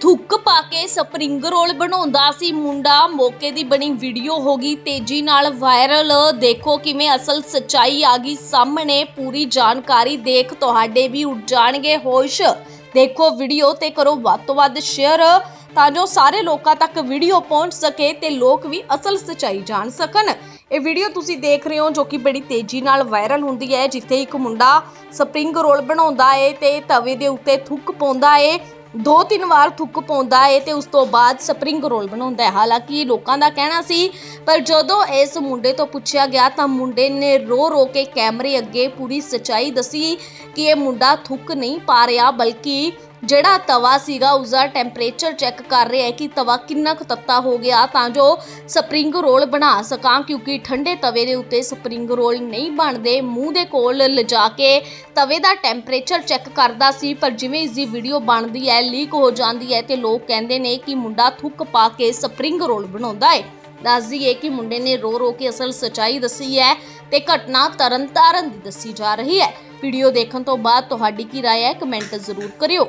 ਥੁੱਕ ਪਾ ਕੇ spring roll ਬਣਾਉਂਦਾ ਸੀ। ਮੁੰਡਾ ਮੌਕੇ ਦੀ ਬਣੀ ਵੀਡੀਓ ਹੋ ਗਈ। ਤੇਜ਼ੀ ਨਾਲ ਵਾਇਰਲ ਦੇਖੋ ਕਿਵੇਂ ਅਸਲ ਸੱਚਾਈ ਆ ਗਈ। ਸਾਹਮਣੇ ਪੂਰੀ ਜਾਣਕਾਰੀ ਦੇਖ ਤੁਹਾਡੇ ਵੀ ਉੱਡ ਜਾਣਗੇ ਹੋਸ਼। ਦੇਖੋ ਵੀਡੀਓ ਤੇ ਕਰੋ ਵੱਧ ਤੋਂ ਵੱਧ ਸ਼ੇਅਰ ਤਾਂ ਜੋ ਸਾਰੇ ਲੋਕਾਂ ਤੱਕ ਵੀਡੀਓ ਪਹੁੰਚ ਸਕੇ ਤੇ ਲੋਕ ਵੀ ਅਸਲ ਸੱਚਾਈ ਜਾਣ ਸਕਣ। ਇਹ ਵੀਡੀਓ ਤੁਸੀਂ ਦੇਖ ਰਹੇ ਹੋ ਜੋ ਕਿ ਬੜੀ ਤੇਜ਼ੀ ਨਾਲ ਵਾਇਰਲ ਹੁੰਦੀ ਹੈ। ਜਿੱਥੇ ਇੱਕ ਮੁੰਡਾ ਸਪਰਿੰਗ ਰੋਲ ਬਣਾਉਂਦਾ ਏ ਤੇ ਤਵੇ ਦੇ ਉੱਤੇ ਥੁੱਕ ਪਾਉਂਦਾ ਏ। ਦੋ ਤਿੰਨ ਵਾਰ ਥੁੱਕ ਪਾਉਂਦਾ ਏ ਤੇ ਉਸ ਤੋਂ ਬਾਅਦ ਸਪਰਿੰਗ ਰੋਲ ਬਣਾਉਂਦਾ ਹੈ। ਹਾਲਾਂਕਿ ਲੋਕਾਂ ਦਾ ਕਹਿਣਾ ਸੀ, ਪਰ ਜਦੋਂ ਇਸ ਮੁੰਡੇ ਤੋਂ ਪੁੱਛਿਆ ਗਿਆ ਤਾਂ ਮੁੰਡੇ ਨੇ ਰੋ ਰੋ ਕੇ ਕੈਮਰੇ ਅੱਗੇ ਪੂਰੀ ਸਚਾਈ ਦੱਸੀ ਕਿ ਇਹ ਮੁੰਡਾ ਥੁੱਕ ਨਹੀਂ ਪਾ ਰਿਹਾ, ਬਲਕਿ ਜਿਹੜਾ ਤਵਾ ਸੀਗਾ ਉਸ ਦਾ ਟੈਂਪਰੇਚਰ ਚੈੱਕ ਕਰ ਰਿਹਾ ਹੈ ਕਿ ਤਵਾ ਕਿੰਨਾ ਕੁ ਤੱਤਾ ਹੋ ਗਿਆ ਤਾਂ ਜੋ ਸਪਰਿੰਗ ਰੋਲ ਬਣਾ ਸਕਾਂ ਕਿਉਂਕਿ ਠੰਡੇ ਤਵੇ ਦੇ ਉੱਤੇ ਸਪਰਿੰਗ ਰੋਲ ਨਹੀਂ ਬਣਦੇ ਮੂੰਹ ਦੇ ਕੋਲ ਲਿਜਾ ਕੇ ਤਵੇ ਦਾ ਟੈਂਪਰੇਚਰ ਚੈੱਕ ਕਰਦਾ ਸੀ ਪਰ ਜਿਵੇਂ ਇਸ ਦੀ ਵੀਡੀਓ ਬਣਦੀ ਹੈ ਲੀਕ ਹੋ ਜਾਂਦੀ ਹੈ ਤੇ ਲੋਕ ਕਹਿੰਦੇ ਨੇ ਕਿ ਮੁੰਡਾ ਥੁੱਕ ਪਾ ਕੇ ਸਪਰਿੰਗ ਰੋਲ ਬਣਾਉਂਦਾ ਹੈ ਦੱਸ ਦਈਏ ਕਿ ਮੁੰਡੇ ਨੇ ਰੋ ਰੋ ਕੇ ਅਸਲ ਸਚਾਈ ਦੱਸੀ ਹੈ ਤੇ ਘਟਨਾ ਤਰਨਤਾਰਨ ਦੀ ਦੱਸੀ ਜਾ ਰਹੀ ਹੈ ਵੀਡੀਓ ਦੇਖਣ ਤੋਂ ਬਾਅਦ ਤੁਹਾਡੀ ਕੀ رائے ਹੈ ਕਮੈਂਟ ਜ਼ਰੂਰ ਕਰਿਓ